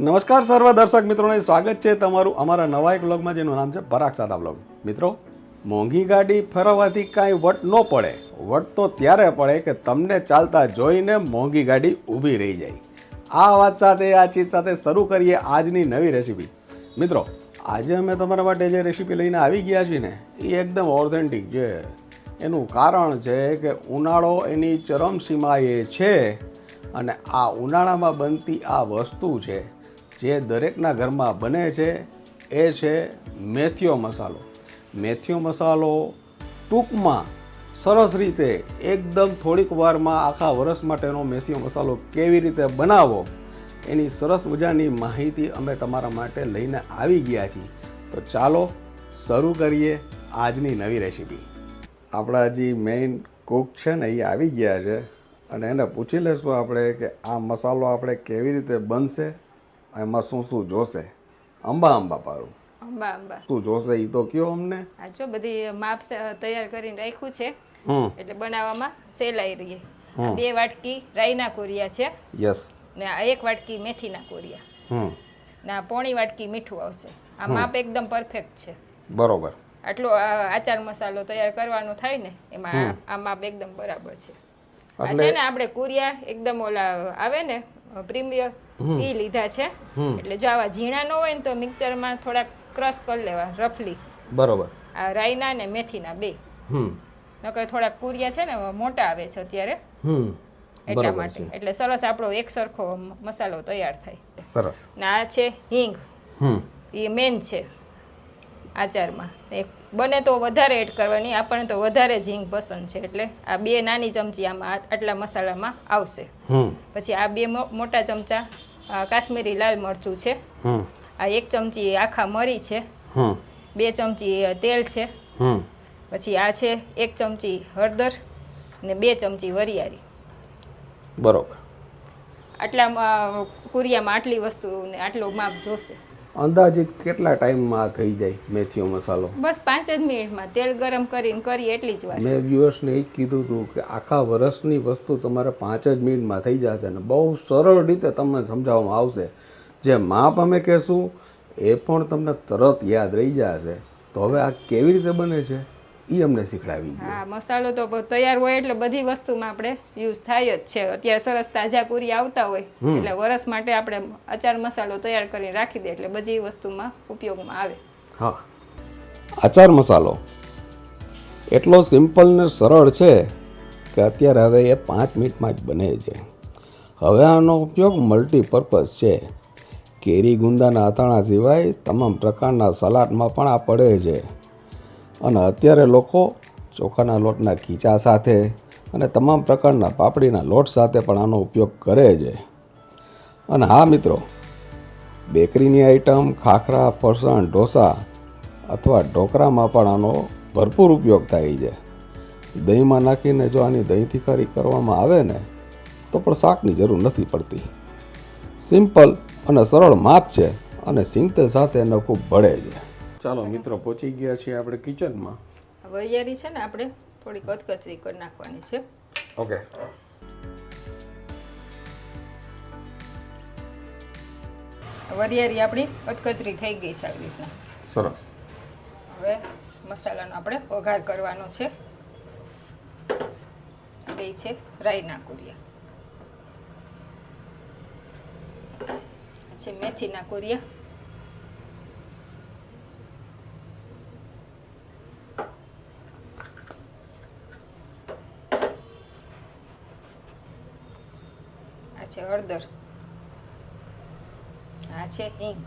નમસ્કાર સર્વ દર્શક મિત્રોને, સ્વાગત છે તમારું અમારા નવા એક બ્લોગમાં જેનું નામ છે પરાગ સાદા બ્લોગ મિત્રો, મોંઘી ગાડી ફેરવવાથી કાંઈ વટ ન પડે. વટ તો ત્યારે પડે કે તમને ચાલતા જોઈને મોંઘી ગાડી ઊભી રહી જાય. આ વાત સાથે, આ ચીજ સાથે શરૂ કરીએ આજની નવી રેસીપી. મિત્રો, આજે અમે તમારા માટે જે રેસીપી લઈને આવી ગયા છીએ ને, એ એકદમ ઓથેન્ટિક છે. એનું કારણ છે કે ઉનાળો એની ચરમસીમાએ છે અને આ ઉનાળામાં બનતી આ વસ્તુ છે જે દરેકના ઘરમાં બને છે, એ છે મેથીઓ મસાલો. મેથીઓ મસાલો ટૂંકમાં સરસ રીતે એકદમ થોડીક વારમાં આખા વર્ષ માટેનો મેથીઓ મસાલો કેવી રીતે બનાવો, એની સરસ મજાની માહિતી અમે તમારા માટે લઈને આવી ગયા છીએ. તો ચાલો શરૂ કરીએ આજની નવી રેસીપી. આપણા જે મેઇન કુક છે ને, એ આવી ગયા છે. અને એને પૂછી લેશું આપણે કે આ મસાલો આપણે કેવી રીતે બનશે એમાં શું શું જોશે? અંબા અંબા પારું અંબા અંબા. શું જોશે એ તો કયો અમને? આ જો બધી માપ તૈયાર કરીને રાખ્યું છે. એટલે બનાવવામાં સહેલાઈ રહી બે વાટકી રાઈના કોરિયા છે. યસ. ને એક વાટકી મેથીના કોરિયા. હમ. ને આ પોણી વાટકી મીઠું આવશે. આ માપ એકદમ પરફેક્ટ છે. બરોબર. આટલો આચાર મસાલો તૈયાર કરવાનો થાય ને એમાં આ- આ માપ એકદમ બરાબર છે. આ છે ને આપણે કુરિયા એકદમ ઓલા આવે ને પ્રીમિયર એ લીધા છે. એટલે જો આવા ઝીણા ન હોય ને તો મિક્સરમાં થોડાક ક્રશ કરી લેવા રફલી. બરોબર. આ રાઈના ને મેથીના બે. નકર થોડાક કુરિયા છે ને મોટા આવે છે અત્યારે. હમ. એટલા માટે. એટલે સરસ આપણો એક સરખો મસાલો તૈયાર થાય. સરસ. ને આ છે હિંગ. હમ. એ મેન છે. આચારમાં. એક બને તો વધારે એડ કરવાની આપણને તો વધારે ઝીંગ પસંદ છે એટલે આ બે નાની ચમચી આમાં આટલા મસાલામાં આવશે. પછી આ બે મોટા ચમચા કાશ્મીરી લાલ મરચું છે. આ એક ચમચી આખા મરી છે. બે ચમચી તેલ છે. પછી આ છે એક ચમચી હળદર ને બે ચમચી વરિયાળી. બરોબર. આટલા કુરિયામાં આટલી વસ્તુ ને આટલો માપ જોશે. અંદાજિત કેટલા ટાઈમમાં આ થઈ જાય મેથીઓ મસાલો? બસ પાંચ જ મિનિટમાં. તેલ ગરમ કરીને કરી એટલી જ વાત. મેં વ્યુઅર્સને એ કીધું હતું કે આખા વર્ષની વસ્તુ તમારે પાંચ જ મિનિટમાં થઈ જશે અને બહુ સરળ રીતે તમને સમજાવવામાં આવશે. જે માપ અમે કહેશું એ પણ તમને તરત યાદ રહી જશે. તો હવે આ કેવી રીતે બને છે? એ અમને શીખડાવી હા મસાલો તો તૈયાર હોય એટલે બધી વસ્તુમાં આપણે યુઝ થાય જ છે. અત્યારે સરસ તાજા પૂરી આવતા હોય એટલે વરસ માટે આપણે અચાર મસાલો તૈયાર કરીને રાખી દે એટલે બધી વસ્તુમાં ઉપયોગમાં આવે. હા. આચાર મસાલો. એટલો સિમ્પલ ને સરળ છે કે અત્યારે હવે એ પાંચ મિનિટમાં જ બને છે. હવે આનો ઉપયોગ મલ્ટીપર્પઝ છે. કેરી ગુંદાના અથાણા સિવાય તમામ પ્રકારના સલાડમાં પણ આ પડે છે. અને અત્યારે લોકો ચોખાના લોટના ખીચા સાથે અને તમામ પ્રકારના પાપડીના લોટ સાથે પણ આનો ઉપયોગ કરે છે. અને હા મિત્રો, બેકરીની આઈટમ, ખાખરા, ફરસાણ, ઢોસા અથવા ઢોકરામાં પણ આનો ભરપૂર ઉપયોગ થાય છે. દહીંમાં નાખીને જો આની દહીંથી ખરી કરવામાં આવે ને, તો પણ શાકની જરૂર નથી પડતી. સિમ્પલ અને સરળ માપ છે અને સિંગતેલ સાથે એને ખૂબ ભળે છે. ચાલો મિત્રો પહોંચી ગયા છીએ આપણે કિચનમાં. વૈયારી છે ને આપણે થોડી કચકચરી કરી નાખવાની છે. ઓકે. વરિયારી આપણી કચકચરી થઈ ગઈ છે આવી રીતના. સરસ. હવે મસાલાનો આપણે વઘાર કરવાનો છે. બે છે રાઈના કુરિયા છે મેથીના કુરિયા છે હળદર. આ છે હિંગ.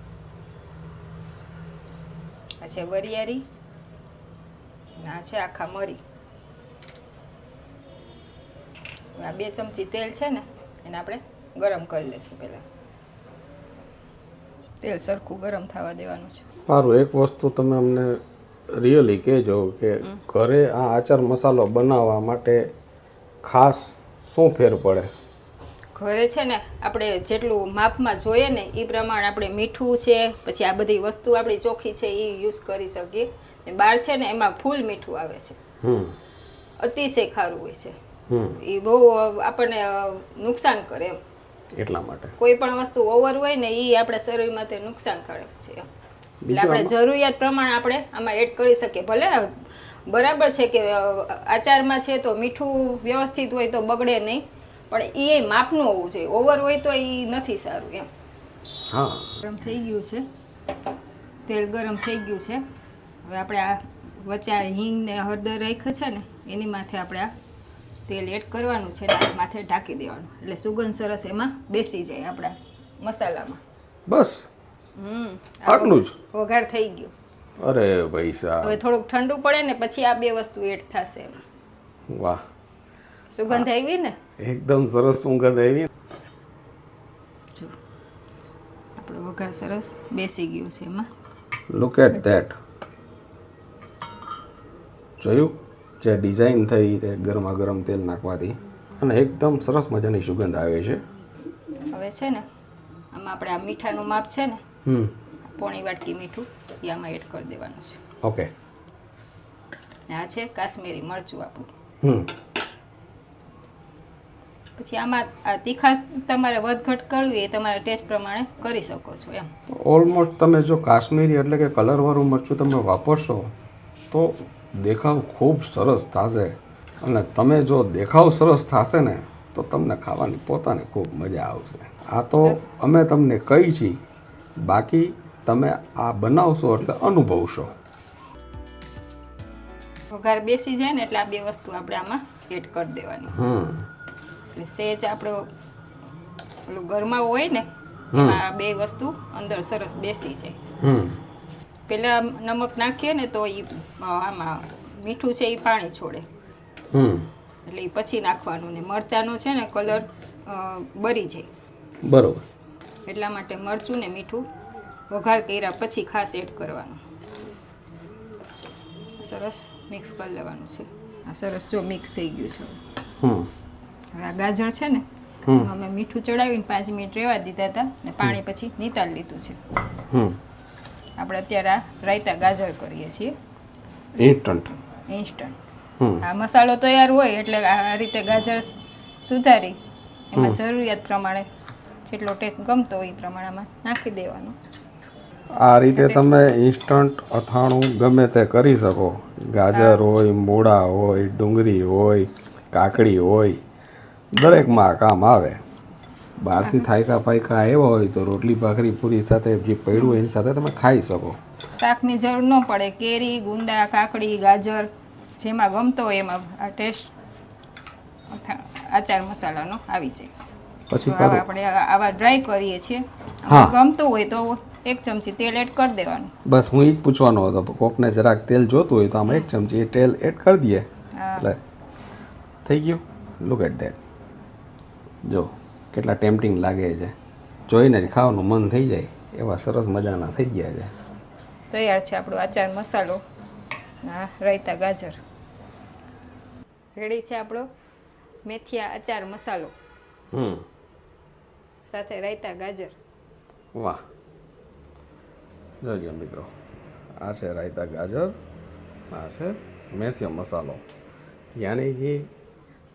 આ છે વરિયાળી. અને આ છે આખા મરી. આ બે ચમચી તેલ છે ને એને આપણે ગરમ કરી લઈશું પહેલાં. તેલ સરખું ગરમ થવા દેવાનું છે. સારું એક વસ્તુ તમે અમને રિયલી કહેજો કે ઘરે આ આચાર મસાલો બનાવવા માટે ખાસ શું ફેર પડે? ઘરે છે ને આપણે જેટલું માપમાં જોઈએ ને એ પ્રમાણે આપણે મીઠું છે પછી આ બધી વસ્તુ આપણી ચોખ્ખી છે એ યુઝ કરી શકીએ. ને બહાર છે ને એમાં ફૂલ મીઠું આવે છે. અતિશય ખારું હોય છે. એ બહુ આપણને નુકસાન કરે એમ. એટલા માટે. કોઈ પણ વસ્તુ ઓવર હોય ને એ આપણે શરીર માટે નુકસાનકારક છે. એટલે આપણે જરૂરિયાત પ્રમાણે આપણે આમાં એડ કરી શકીએ. ભલે બરાબર છે કે આચારમાં છે તો મીઠું વ્યવસ્થિત હોય તો બગડે નહીં. પણ એ માપનું હોવું જોઈએ. ઓવર હોય તો એ નથી સારું એમ. હા. ગરમ થઈ ગયું છે. તેલ ગરમ થઈ ગયું છે. હવે આપણે આ વચ્ચે આ હિંગ ને હળદર રાખ્યું છે ને એની માથે આપણે આ તેલ એડ કરવાનું છે માથે ઢાંકી દેવાનું. એટલે સુગંધ સરસ એમાં બેસી જાય આપણા મસાલામાં. બસ. હમ. આટલું જ? વઘાર થઈ ગયો. અરે ભાઈ સાહેબ. હવે થોડુંક ઠંડુ પડે ને પછી આ બે વસ્તુ એડ થશે એમાં. વાહ. સુગંધ આવી ને? એકદમ સરસ સુગંધ આવી. જો આપણો વઘાર સરસ બેસી ગયું છે એમાં. લુક એટ ધેટ જોયું? જે ડિઝાઇન થઈ તે ગરમા ગરમ તેલ નાખવાથી. અને એકદમ સરસ મજાની સુગંધ આવે છે. હવે છે ને આમાં આપણે આ મીઠાનું માપ છે ને હમ. પોણી વાટકી મીઠું એ આમાં એડ કરી દેવાનું છે. ઓકે આ છે કાશ્મીરી મરચું આપણું. હમ. પછી આમાં આ તીખાશ તમારે વધઘટ કરવી એ તમારા ટેસ્ટ પ્રમાણે કરી શકો છો એમ. ઓલમોસ્ટ તમે જો કાશ્મીરી એટલે કે કલરવાળું મરચું તમે વાપરશો તો દેખાવ ખૂબ સરસ થશે. અને તમે જો દેખાવ સરસ થશે ને તો તમને ખાવાની પોતાને ખૂબ મજા આવશે. આ તો અમે તમને કહી છીએ બાકી તમે આ બનાવશો એટલે અનુભવશો. વઘાર બેસી જાય ને એટલે આ બે વસ્તુ આપણે આમાં એડ કરી દેવાની. હમ. એટલે સેજ આપણો ઓલું ઘરમાં હોય ને એમાં આ બે વસ્તુ અંદર સરસ બેસી જાય. હમ. પહેલા નમક નાખીએ ને તો એ આમાં મીઠું છે એ પાણી છોડે. એટલે એ પછી નાખવાનું ને મરચાંનો છે ને કલર બરી જાય. બરોબર. એટલા માટે મરચું ને મીઠું વઘાર કર્યા પછી ખાસ એડ કરવાનું. સરસ મિક્સ કરી લેવાનું છે. આ સરસ જો મિક્સ થઈ ગયું છે. હમ. હવે આ ગાજર છે ને. અમે મીઠું ચડાવીને પાંચ મિનિટ રહેવા દીધા હતા ને પાણી પછી નિતાળી લીધું છે. હમ. આપણે અત્યારે આ રાયતા ગાજર કરીએ છીએ. ઇન્સ્ટન્ટ ઇન્સ્ટન્ટ હમ. આ મસાલો તૈયાર હોય એટલે આ રીતે ગાજર સુધારી એમાં જરૂરિયાત પ્રમાણે જેટલો ટેસ્ટ ગમતો હોય એ પ્રમાણેમાં નાખી દેવાનો. આ રીતે તમે ઇન્સ્ટન્ટ અથાણું ગમે તે કરી શકો. ગાજર હોય મૂળા હોય ડુંગળી હોય કાકડી હોય દરેકમાં કામ આવે. બહારથી થાયકા પાયકા આવ્યા હોય તો રોટલી ભાખરી પૂરી સાથે જે પડ્યું હોય એની સાથે તમે ખાઈ શકો. શાકની જરૂર ન પડે. કેરી ગુંદા કાકડી ગાજર જેમાં ગમતો હોય એમાં આ ટેસ્ટ આચાર મસાલાનો આવી જાય. પછી આપણે આવા ડ્રાય કરીએ છીએ. હા. ગમતું હોય તો એક ચમચી તેલ એડ કરી દેવાનું. બસ હું એ જ પૂછવાનો હતો. કોકને જરાક તેલ જોતું હોય તો આમાં એક ચમચી તેલ એડ કરી દઈએ. એટલે થઈ ગયું. લુક એટ ધેટ જો કેટલા ટેમ્પટિંગ લાગે છે. જોઈને જ ખાવાનું મન થઈ જાય એવા સરસ મજાના થઈ ગયા છે. તૈયાર છે આપણો આચાર મસાલો. હા રાયતા ગાજર. રેડી છે આપણો મેથિયા આચાર મસાલો. હમ. સાથે રાયતા ગાજર. વાહ. જોજો મિત્રો આ છે રાયતા ગાજર આ છે મેથીયો મસાલો. યાની કે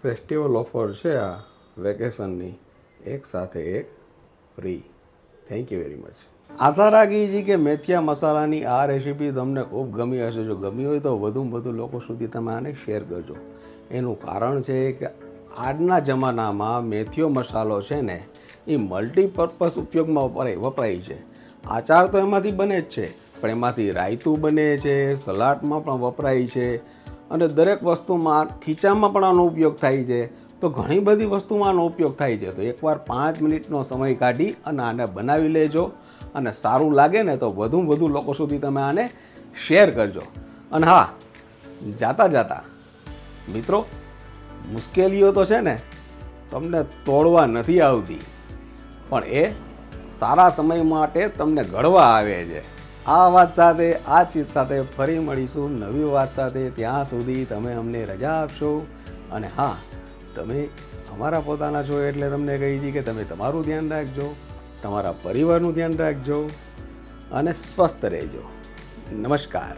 ફેસ્ટિવલ ઓફર છે આ. વેકેશનની એક સાથે એક free. Thank you very much આશા છે કે મેથિયા મસાલાની આ રેસીપી તમને ખૂબ ગમી હશે. જો ગમી હોય તો વધુમાં વધુ લોકો સુધી તમે આને શેર કરજો. એનું કારણ છે કે આજના જમાનામાં મેથીયો મસાલો છે ને, એ મલ્ટીપર્પઝ ઉપયોગમાં વપરાય વપરાય છે. આચાર તો એમાંથી બને જ છે, પણ એમાંથી રાયતું બને છે, સલાડમાં પણ વપરાય છે, અને દરેક વસ્તુમાં ખીચામાં પણ આનો ઉપયોગ થાય છે. તો ઘણી બધી વસ્તુમાં આનો ઉપયોગ થાય છે. તો એકવાર પાંચ મિનિટનો સમય કાઢી અને આને બનાવી લેજો અને સારું લાગે ને તો વધુ વધુ લોકો સુધી તમે આને શેર કરજો. અને હા, જાતા જાતા, મિત્રો, મુશ્કેલીઓ તો છે ને તમને તોડવા નથી આવતી, પણ એ સારા સમય માટે તમને ઘડવા આવે છે. આ વાત સાથે, આ ચીજ સાથે ફરી મળીશું. નવી વાત સાથે ત્યાં સુધી તમે અમને રજા આપશો. અને હા તમે અમારા પોતાના છો એટલે તમને કહી હતી કે તમે તમારું ધ્યાન રાખજો, તમારા પરિવારનું ધ્યાન રાખજો અને સ્વસ્થ રહેજો. નમસ્કાર.